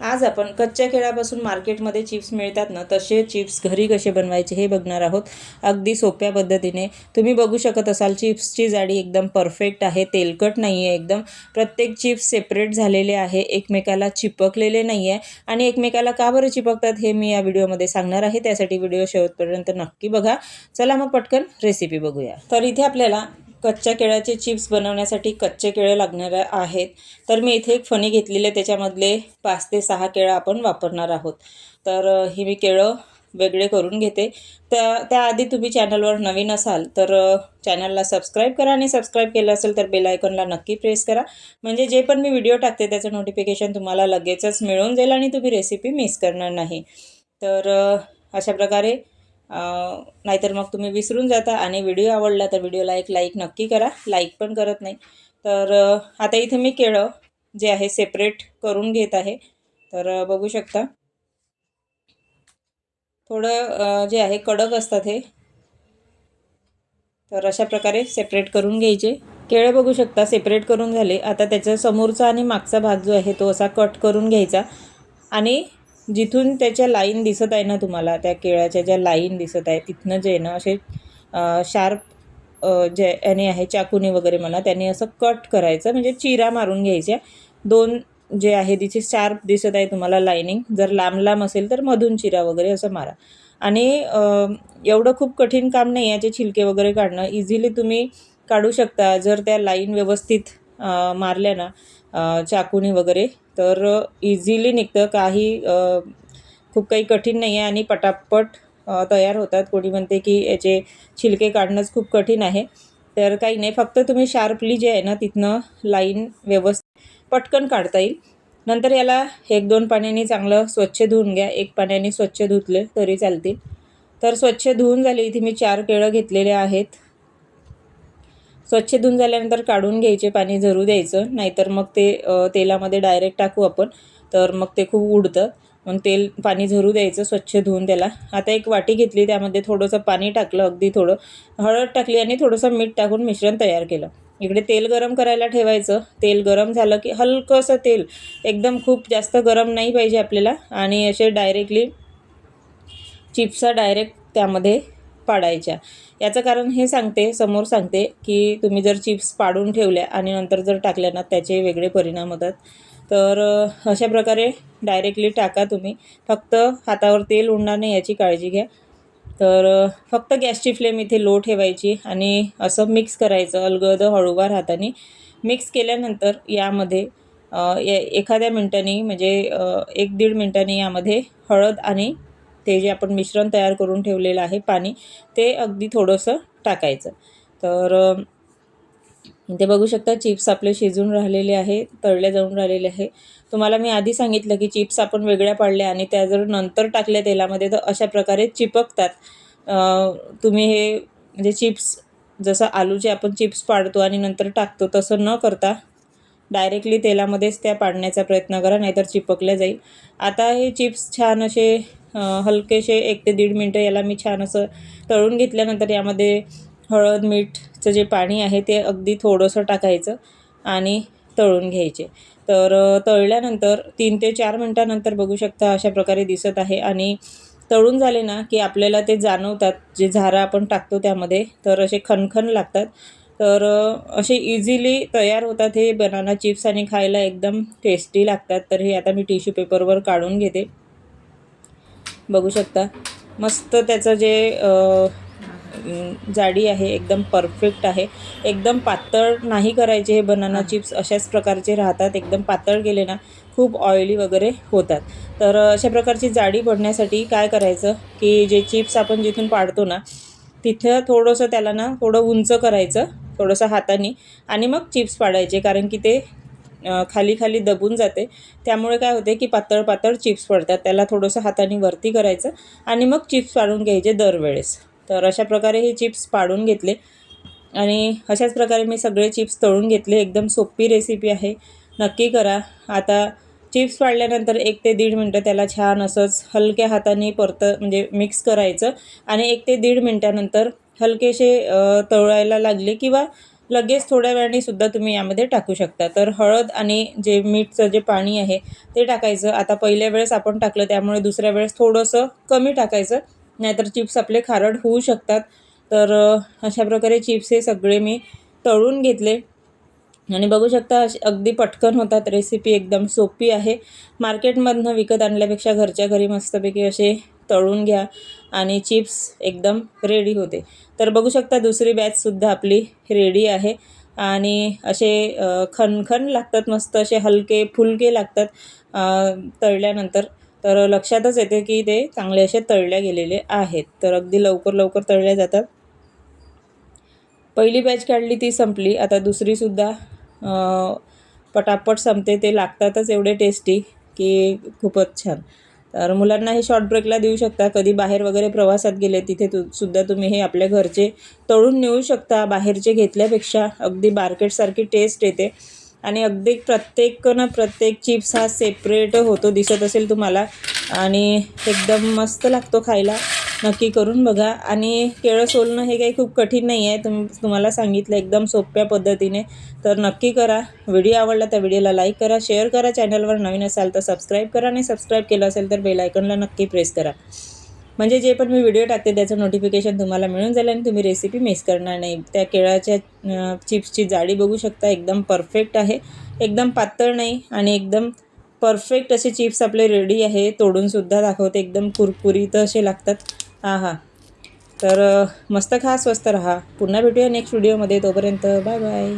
आज आपण कच्च्या केळापासून मार्केटमध्ये चिप्स मिळतात ना तसे चिप्स घरी कसे बनवायचे हे बघणार आहोत. अगदी सोप्या पद्धतीने. तुम्ही बघू शकत असाल चिप्सची जाडी एकदम परफेक्ट आहे तेलकट नाही आहे एकदम. प्रत्येक चिप्स सेपरेट झालेले आहे एकमेकाला चिपकलेले नाही आहे आणि एकमेकाला का बरं चिपकतात हे मी या व्हिडिओमध्ये सांगणार आहे. त्यासाठी व्हिडिओ शेवटपर्यंत नक्की बघा. चला मग पटकन रेसिपी बघूया. तर इथे आपल्याला कच्च्या केळ्याचे चिप्स बनवण्यासाठी कच्चे केळे लागणार आहेत. तर मी इथे एक फणी घेतलेले त्याच्यामधले पाच ते सहा केळं आपण वापरणार आहोत. तर ही मी केळं वेगळे करून घेते. त्या त्याआधी तुम्ही चॅनलवर नवीन असाल तर चॅनलला सबस्क्राईब करा आणि सबस्क्राईब केलं असेल तर बेल आयकॉनला नक्की प्रेस करा. म्हणजे जे पण मी व्हिडिओ टाकते त्याचं नोटिफिकेशन तुम्हाला लगेचच मिळून जाईल आणि तुम्ही रेसिपी मिस करणार नाही. तर अशा प्रकारे नाहीतर मग तुम्ही विसरून जाता आणि व्हिडिओ आवडला तर व्हिडिओला एक लाईक नक्की करा. लाईक पण करत नाही. तर आता इथे मी केळं जे आहे सेपरेट करून घेत आहे. तर बघू शकता. थोडं जे आहे कडक असतात हे. तर अशा प्रकारे सेपरेट करून घ्यायचे. केळं बघू शकता सेपरेट करून झाले. आता त्याचा समोरचा आणि मागचा भाग जो आहे तो असा कट करून घ्यायचा. आणि जिथून त्याच्या लाईन दिसत आहे ना तुम्हाला त्या केळ्याच्या ज्या लाईन दिसत आहे तिथनं जे आहे ना असे शार्प जे याने आहे चाकूने वगैरे म्हणा त्याने असं कट करायचं म्हणजे चिरा मारून घ्यायच्या. दोन जे आहे तिचे शार्प दिसत आहे तुम्हाला लाईनिंग जर लांब लांब असेल तर मधून चिरा वगैरे असं मारा. आणि एवढं खूप कठीण काम नाही याचे छिलके वगैरे काढणं. इझिली तुम्ही काढू शकता. जर त्या लाईन व्यवस्थित मारल्या ना चाकूने वगैरे तर इझिली निघतं. काही खूप काही कठीण नाही आहे आणि पटापट तयार होतात. कोणी म्हणते की याचे छिलके काढणंच खूप कठीण आहे. तर काही नाही. फक्त तुम्ही शार्पली जे आहे ना तिथनं लाईन व्यवस्थित पटकन काढता येईल. नंतर याला एक दोन पाण्याने चांगलं स्वच्छ धुवून घ्या. एक पाण्याने स्वच्छ धुतले तरी चालतील. तर स्वच्छ धुवून झाले. इथे मी चार केळं घेतलेले आहेत. स्वच्छ धुवून झाल्यानंतर काढून घ्यायचे पाणी झरू द्यायचं. नाहीतर मग ते तेलामध्ये डायरेक्ट टाकू आपण. तर मग ते खूप उडतं. मग तेल पाणी झरू द्यायचं स्वच्छ धुवून त्याला. आता एक वाटी घेतली त्यामध्ये थोडंसं पाणी टाकलं अगदी थोडं हळद टाकली आणि थोडंसं मीठ टाकून मिश्रण तयार केलं. इकडे तेल गरम करायला ठेवायचं. तेल गरम झालं की हलकंसं तेल. एकदम खूप जास्त गरम नाही पाहिजे आपल्याला. आणि असे डायरेक्टली चिप्सा डायरेक्ट त्यामध्ये पाडायच्या. याचं कारण हे सांगते समोर सांगते की तुम्ही जर चिप्स पाडून ठेवल्या आणि नंतर जर टाकल्या ना त्याचे वेगळे परिणाम होतात. तर अशा प्रकारे डायरेक्टली टाका तुम्ही. फक्त हातावर तेल उडणार नाही याची काळजी घ्या. तर फक्त गॅसची फ्लेम इथे लो ठेवायची आणि असं मिक्स करायचं अलगद हळूवार हाताने. मिक्स केल्यानंतर यामध्ये ए- एखाद्या मिनटाने म्हणजे एक दीड मिनटाने यामध्ये हळद आणि ते जे आपण मिश्रण तयार करून ठेवलेलं आहे पाणी ते अगदी थोडंसं टाकायचं. तर इथे बघू शकता चिप्स आपले शिजून राहिलेले आहे तळले जाऊन राहिलेले आहे. तुम्हाला मी आधी सांगितलं की चिप्स आपण वेगळ्या पाडल्या आणि त्या जर नंतर टाकल्या तेलामध्ये तर अशा प्रकारे चिपकतात. तुम्ही हे म्हणजे चिप्स जसं आलूचे आपण चिप्स पाडतो आणि नंतर टाकतो तसं न करता डायरेक्टली तेलामध्येच त्या पाडण्याचा प्रयत्न करा नाहीतर चिपकल्या जाईल. आता हे चिप्स छान असे हलकेसे एक ते दीड मिनटं याला मी छान असं तळून घेतल्यानंतर यामध्ये हळद मीठचं जे पाणी आहे ते अगदी थोडंसं टाकायचं आणि तळून घ्यायचे. तर तळल्यानंतर तीन ते चार मिनटानंतर बघू शकता अशा प्रकारे दिसत आहे आणि तळून झाले ना की आपल्याला ते जाणवतात जे झारा आपण टाकतो त्यामध्ये तर असे खनखन लागतात. तर असे इझिली तयार होतात हे बनाना चिप्स आणि खायला एकदम टेस्टी लागतात. तर हे आता मी टिश्यू पेपरवर काढून घेते. बघू शकता. मस्त त्याचं जे जाडी आहे एकदम परफेक्ट आहे. एकदम पातळ नाही करायचे हे बनाना चिप्स अशाच प्रकारचे राहतात. एकदम पातळ गेले ना खूप ऑइली वगैरे होतात. तर अशा प्रकारची जाडी पडण्यासाठी काय करायचं की जे चिप्स आपण जिथून पाडतो ना तिथं थोडंसं त्याला ना थोडं उंच करायचं थोडंसं हाताने. आणि मग चिप्स पाडायचे कारण की ते खाली खाली दबून जाते. त्यामुळे काय होते की पातळ पातळ चिप्स पडतात. त्याला थोडंसं हाताने वरती करायचं आणि मग चिप्स पाडून घ्यायचे दरवेळेस. तर अशा प्रकारे हे चिप्स पाडून घेतले. आणि अशाच प्रकारे मी सगळे चिप्स तळून घेतले. एकदम सोपी रेसिपी आहे. नक्की करा. आता चिप्स पाडल्यानंतर एक ते दीड मिनटं त्याला छान असंच हलक्या हाताने परत म्हणजे मिक्स करायचं. आणि एक ते दीड मिनटानंतर हलकेसे तळायला लागले किंवा लगेच थोड्या वेळाने सुद्धा तुम्ही यामध्ये टाकू शकता. तर हळद आणि जे मीठचं जे पाणी आहे ते टाकायचं. आता पहिल्या वेळेस आपण टाकलं त्यामुळे दुसऱ्या वेळेस थोडंसं कमी टाकायचं. नाहीतर चिप्स आपले खारट होऊ शकतात. तर अशा प्रकारे चिप्स हे सगळे मी तळून घेतले. आणि बघू शकता अशी अगदी पटकन होतात. रेसिपी एकदम सोपी आहे. मार्केटमधनं विकत आणल्यापेक्षा घरच्या घरी मस्तपैकी असे तळून घ्या आणि चिप्स एकदम रेडी होते. तर बघू शकता दुसरी बॅचसुद्धा आपली रेडी आहे. आणि असे खनखन खणखण लागतात मस्त असे हलके फुलके लागतात तळल्यानंतर. तर लक्षातच येते की ते चांगले असे तळल्या गेलेले आहेत. तर अगदी लवकर लवकर तळल्या जातात. पहिली बॅच काढली ती संपली. आता दुसरीसुद्धा पटापट संपते. ते लागतातच एवढे टेस्टी की खूपच छान. तर मुलांना हे शॉर्ट ब्रेकला देऊ शकता. कधी बाहेर वगैरे प्रवासात गेले तिथे तु सुद्धा तुम्ही हे आपल्या घरचे तळून नेऊ शकता बाहेरचे घेतल्यापेक्षा. अगदी मार्केटसारखी टेस्ट येते. आणि अगदी प्रत्येक ना प्रत्येक चिप्स हा सेपरेट होतो दिसत असेल तुम्हाला. आणि एकदम मस्त लागतो खायला. नक्की करून बघा. आणि केळं सोलणं हे काही खूप कठीण नाही आहे. तुम तुम्हाला सांगितलं एकदम सोप्या पद्धतीने. तर नक्की करा. व्हिडिओ आवडला तर व्हिडिओला लाईक करा शेअर करा. चॅनलवर नवीन असाल तर सबस्क्राईब करा आणि सबस्क्राईब केलं असेल तर बेलायकनला नक्की प्रेस करा. म्हणजे जे पण मी व्हिडिओ टाकते त्याचं नोटिफिकेशन तुम्हाला मिळून जाईल आणि तुम्ही रेसिपी मिस करणार नाही. त्या केळाच्या चिप्सची जाडी बघू शकता. एकदम परफेक्ट आहे. एकदम पातळ नाही आणि एकदम परफेक्ट असे चिप्स आपले रेडी आहे. तोडूनसुद्धा दाखवते. एकदम कुरकुरीत असे लागतात. हां हां. तर मस्त खा स्वस्त रहा. पुन्हा भेटूया नेक्स्ट व्हिडिओमध्ये तोपर्यंत बाय बाय